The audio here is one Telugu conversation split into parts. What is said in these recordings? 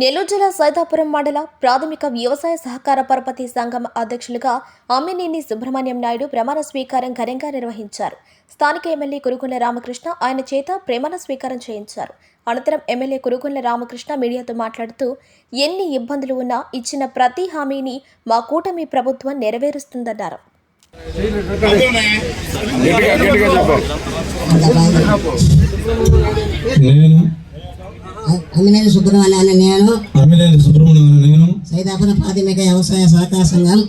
నెల్లూరు జిల్లా సైదాపురం మండల ప్రాథమిక వ్యవసాయ సహకార పరపతి సంఘం అధ్యక్షులుగా అమ్మినేని సుబ్రహ్మణ్యం నాయుడు ప్రమాణ స్వీకారం ఘనంగా నిర్వహించారు. స్థానిక ఎమ్మెల్యే కురుగుండ్ల రామకృష్ణ ఆయన చేత ప్రమాణ స్వీకారం చేయించారు. అనంతరం ఎమ్మెల్యే కురుగుండ్ల రామకృష్ణ మీడియాతో మాట్లాడుతూ ఎన్ని ఇబ్బందులు ఉన్నా ఇచ్చిన ప్రతి హామీని మా కూటమి ప్రభుత్వం నెరవేరుస్తుందన్నారు. నేను అమ్మినేని సుబ్రహ్మణ్యాన్ని నేను. అమ్మినేని సుబ్రహ్మణ్యం అనే నేను. సైదాపురం ప్రాథమిక వ్యవసాయ సహకార సంఘం.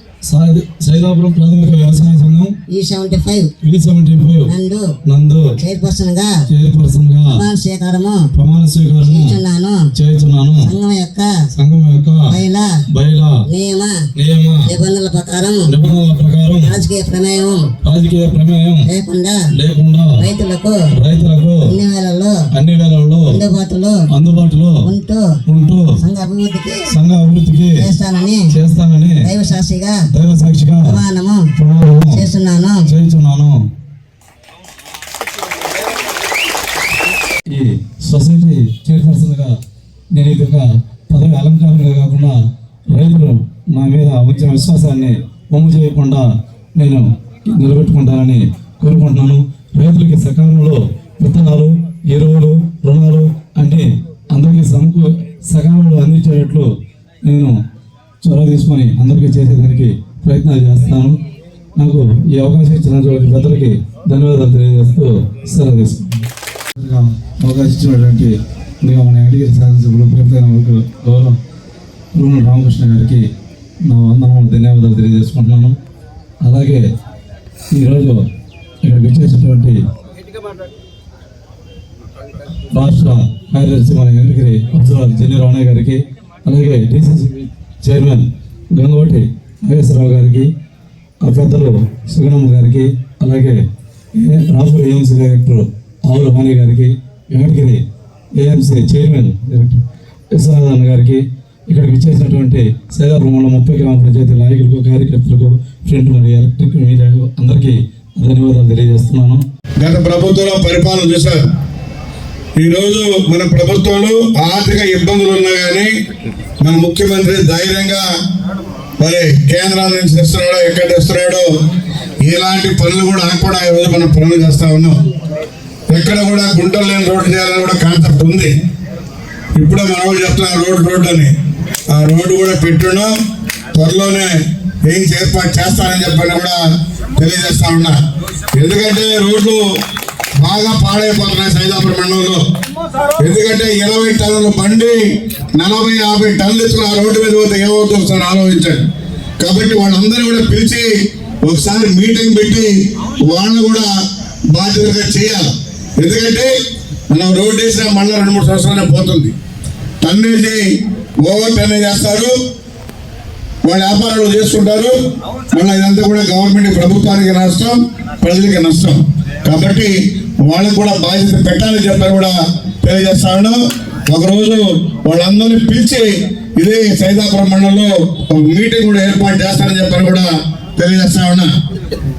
సైదాపురం ప్రాథమిక వ్యవసాయ సంఘం. ఈ seventy five. V seventy five. నందు నందు చైర్పర్సన్గా చైర్పర్సన్గా ప్రమాణ స్వీకారము ప్రమాణ స్వీకారం చేస్తున్నాను. చేస్తున్నాను. సంఘం యొక్క సంఘం యొక్క మహిళ బయల నియమ నియమ నిబంధనల ప్రకారం నిబంధనల ప్రకారం రాజకీయ ప్రమేయం రాజకీయ ప్రమేయం లేకుండా లేకుండా రైతులకు రైతులకు వేళల్లో అన్ని వేళల్లో అందుబాటులో అందుబాటులో ఉంటూ ఉంటూ సంఘ అభివృద్ధికి సంఘ అభివృద్ధికి చేస్తానని చేస్తానని దైవ సాక్షిగా దైవ సాక్షిగా ప్రమాణము చేస్తున్నాను. చేస్తున్నాను. ఈ సొసైటీ చైర్పర్సన్గా నేను ఇది ఒక పదవి అలంకారంగా కాకుండా రైతులు నా మీద ఉంచిన విశ్వాసాన్ని ఒమ్ము చేయకుండా నేను నిలబెట్టుకుంటానని కోరుకుంటున్నాను. రైతులకి సకాలంలో విత్తనాలు ఎరువులు రుణాలు అంటే అందరికీ సమకూ సకాలంలో అందించేటట్లు నేను చొరవ తీసుకొని అందరికీ చేసేదానికి ప్రయత్నాలు చేస్తాను. నాకు ఈ అవకాశం ఇచ్చినటువంటి పెద్దలకి ధన్యవాదాలు తెలియజేస్తూ సెలవు తీసుకున్నాను అవకాశం ఇచ్చినటువంటి ముందుగా మన అడిగిన శాసనసభ్యులు ప్రేమతైన గౌరవ రూమ రామకృష్ణ గారికి నా వందనములు ధన్యవాదాలు తెలియజేసుకుంటున్నాను. అలాగే ఈరోజు ఇక్కడ విచ్చేసినటువంటి రాష్ట్ర కార్యదర్శి మన వెంకటగిరి అబ్జర్వర్ జల్లి రమణయ్య గారికి అలాగే డిసిసి చైర్మన్ గంగవటి నాగేశ్వరరావు గారికి ఆ పెద్దలు సుగణమ్మ గారికి అలాగే ఏ- ఏఎంసీ డైరెక్టర్ ఆవుల వాణి గారికి Venkatagiri AMC chairman director Viswanathan గారికి ఇక్కడికి ఇచ్చేసినటువంటి సైదాపురంలో ముప్పై గ్రామ పంచాయతీ నాయకులకు కార్యకర్తలకు ప్రింట్ మరియు ఎలక్ట్రిక్ మీడియా అందరికీ ధన్యవాదాలు తెలియజేస్తున్నాను. గత ప్రభుత్వంలో పరిపాలన చూశారు. ఈరోజు మన ప్రభుత్వంలో ఆర్థిక ఇబ్బందులు ఉన్నా కానీ మన ముఖ్యమంత్రి ధైర్యంగా మరి కేంద్రం నుంచి తెస్తున్నాడో ఎక్కడ తెస్తున్నాడో ఇలాంటి పనులు కూడా ఆకుండా ఈరోజు మనం పనులు చేస్తా ఉన్నాం. ఎక్కడ కూడా గుంటలు లేని రోడ్డు చేయాలని కూడా కాన్సెప్ట్ ఉంది. ఇప్పుడే మనవాళ్ళు చెప్తున్నారు రోడ్డు అని. ఆ రోడ్డు కూడా పెట్టున్నాం. త్వరలోనే ఏం ఏర్పాటు చేస్తానని చెప్పని కూడా తెలియజేస్తా ఉన్నా. ఎందుకంటే రోడ్లు బాగా పాడైపోతున్నాయి సైదాపురం మండలంలో. ఎందుకంటే ఇరవై టన్నుల బండి నలభై యాభై టన్నులు ఎత్తుకుని ఆ రోడ్డు మీద పోతే ఏమవుతుంది ఒకసారి ఆలోచించండి. కాబట్టి వాళ్ళందరూ కూడా పిలిచి ఒకసారి మీటింగ్ పెట్టి వాళ్ళని కూడా బాధ్యతగా చేయాలి. ఎందుకంటే మనం రోడ్డు వేసిన మళ్ళీ రెండు మూడు సంవత్సరాలే పోతుంది. టన్నేజీ ఓవర్ టన్నేజ్ చేస్తారు. వాళ్ళ వ్యాపారాలు చేసుకుంటారు. మళ్ళీ ఇదంతా కూడా గవర్నమెంట్ ప్రభుత్వానికి నష్టం ప్రజలకి నష్టం. కాబట్టి వాళ్ళకి కూడా బాధ్యత పెట్టాలని చెప్పని కూడా తెలియజేస్తా ఉన్నాం. ఒకరోజు వాళ్ళందరినీ పిలిచి ఇదే సైదాపురం మండలంలో ఒక మీటింగ్ కూడా ఏర్పాటు చేస్తారని చెప్పని కూడా తెలియజేస్తా ఉన్నా.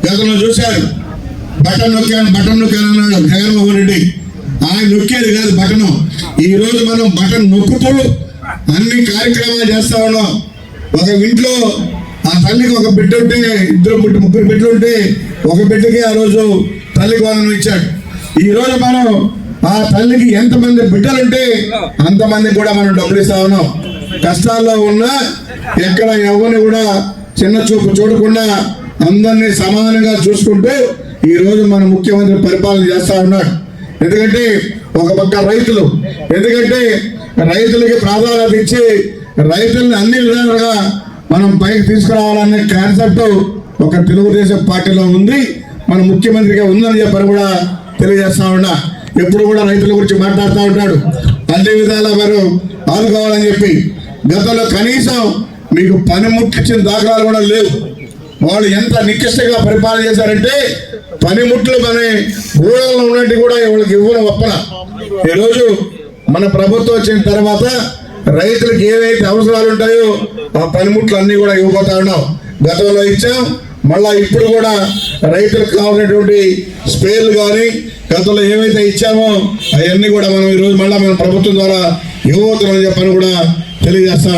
గతంలో చూశారు బటన్ నొక్కాను బటన్ నొక్కాను అన్నాడు జగన్మోహన్ రెడ్డి. ఆయన నొక్కేది కాదు బటన్. ఈ రోజు మనం బటన్ నొక్కుతూ అన్ని కార్యక్రమాలు చేస్తా ఉన్నాం. ఒక ఇంట్లో ఆ తల్లికి ఒక బిడ్డ ఉంటే ఇద్దరు ముగ్గురు బిడ్డలు ఉంటే ఒక బిడ్డకి ఆ రోజు తల్లికి వాళ్ళను ఇచ్చాడు. ఈ రోజు మనం ఆ తల్లికి ఎంతమంది బిడ్డలు ఉంటే అంతమందికి కూడా మనం డబ్బులు ఇస్తా ఉన్నాం. కష్టాల్లో ఉన్నా ఎక్కడ ఎవరిని కూడా చిన్న చూపు చూడకుండా అందరినీ సమానంగా చూసుకుంటూ ఈ రోజు మన ముఖ్యమంత్రి పరిపాలన చేస్తా ఉన్నాడు. ఎందుకంటే ఒక పక్క రైతులు ఎందుకంటే రైతులకి ప్రాధాన్యత ఇచ్చి రైతుల్ని అన్ని విధాలుగా మనం పైకి తీసుకురావాలనే కాన్సెప్ట్ ఒక తెలుగుదేశం పార్టీలో ఉంది. మన ముఖ్యమంత్రిగా ఉందని చెప్పని కూడా తెలియజేస్తా ఉన్నా. ఎప్పుడు కూడా రైతుల గురించి మాట్లాడుతూ ఉంటాడు. అన్ని విధాలా మనం ఆదుకోవాలని చెప్పి గతంలో కనీసం మీకు పనిముట్టించిన దాఖలాలు కూడా లేవు. వాళ్ళు ఎంత నికృష్టంగా పరిపాలన చేశారంటే పనిముట్లు మన ఊళ్ళలో ఉన్నట్టు కూడా వాళ్ళకి ఇవ్వడం ఒప్పన. ఈరోజు మన ప్రభుత్వం వచ్చిన తర్వాత రైతులకు ఏవైతే అవసరాలు ఉంటాయో ఆ పనిముట్లు అన్నీ కూడా ఇవ్వబోతా ఉన్నాం. గతంలో ఇచ్చాం మళ్ళా ఇప్పుడు కూడా రైతులకు కావాల్సినటువంటి స్పేర్లు కానీ గతంలో ఏవైతే ఇచ్చామో అవన్నీ కూడా మనం ఈరోజు మళ్ళీ మన ప్రభుత్వం ద్వారా ఇవ్వబోతున్నామని చెప్పని కూడా తెలియజేస్తా